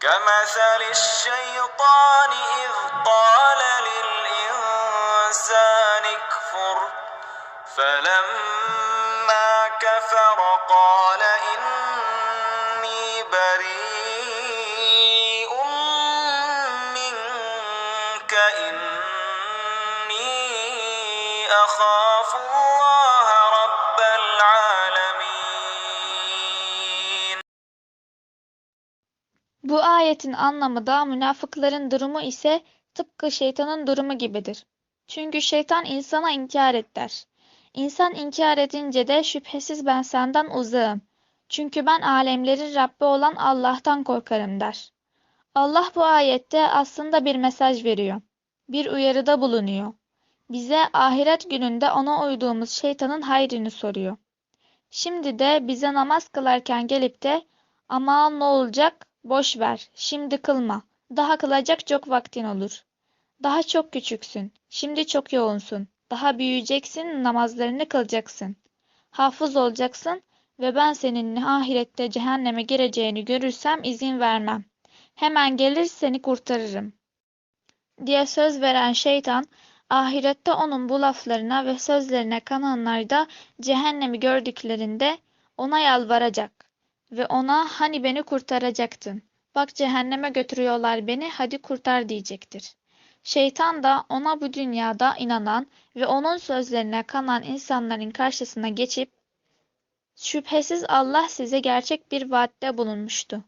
كمثل الشيطان إذ قال للإنسان اكفر فلما كفر قال إني بريء منك إني أخاف الله Bu ayetin anlamı da münafıkların durumu ise tıpkı şeytanın durumu gibidir. Çünkü şeytan insana inkar et der. İnsan inkar edince de şüphesiz ben senden uzağım. Çünkü ben alemlerin Rabbi olan Allah'tan korkarım der. Allah bu ayette aslında bir mesaj veriyor. Bir uyarıda bulunuyor. Bize ahiret gününde ona uyduğumuz şeytanın hayrını soruyor. Şimdi de bize namaz kılarken gelip de aman ne olacak? Boş ver, şimdi kılma. Daha kılacak çok vaktin olur. Daha çok küçüksün, şimdi çok yoğunsun. Daha büyüyeceksin, namazlarını kılacaksın. Hafız olacaksın ve ben senin ahirette cehenneme gireceğini görürsem izin vermem. Hemen gelir seni kurtarırım. Diye söz veren şeytan, ahirette onun bu laflarına ve sözlerine kananlar da cehennemi gördüklerinde ona yalvaracak ve ona hani beni kurtaracaktın. Bak cehenneme götürüyorlar beni, hadi kurtar diyecektir. Şeytan da ona bu dünyada inanan ve onun sözlerine kanan insanların karşısına geçip, şüphesiz Allah size gerçek bir vaatte bulunmuştu.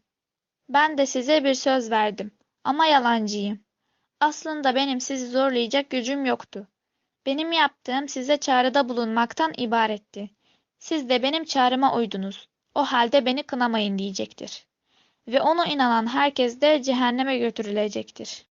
Ben de size bir söz verdim ama yalancıyım. Aslında benim sizi zorlayacak gücüm yoktu. Benim yaptığım size çağrıda bulunmaktan ibaretti. Siz de benim çağrıma uydunuz. O halde beni kınamayın diyecektir. Ve ona inanan herkes de cehenneme götürülecektir.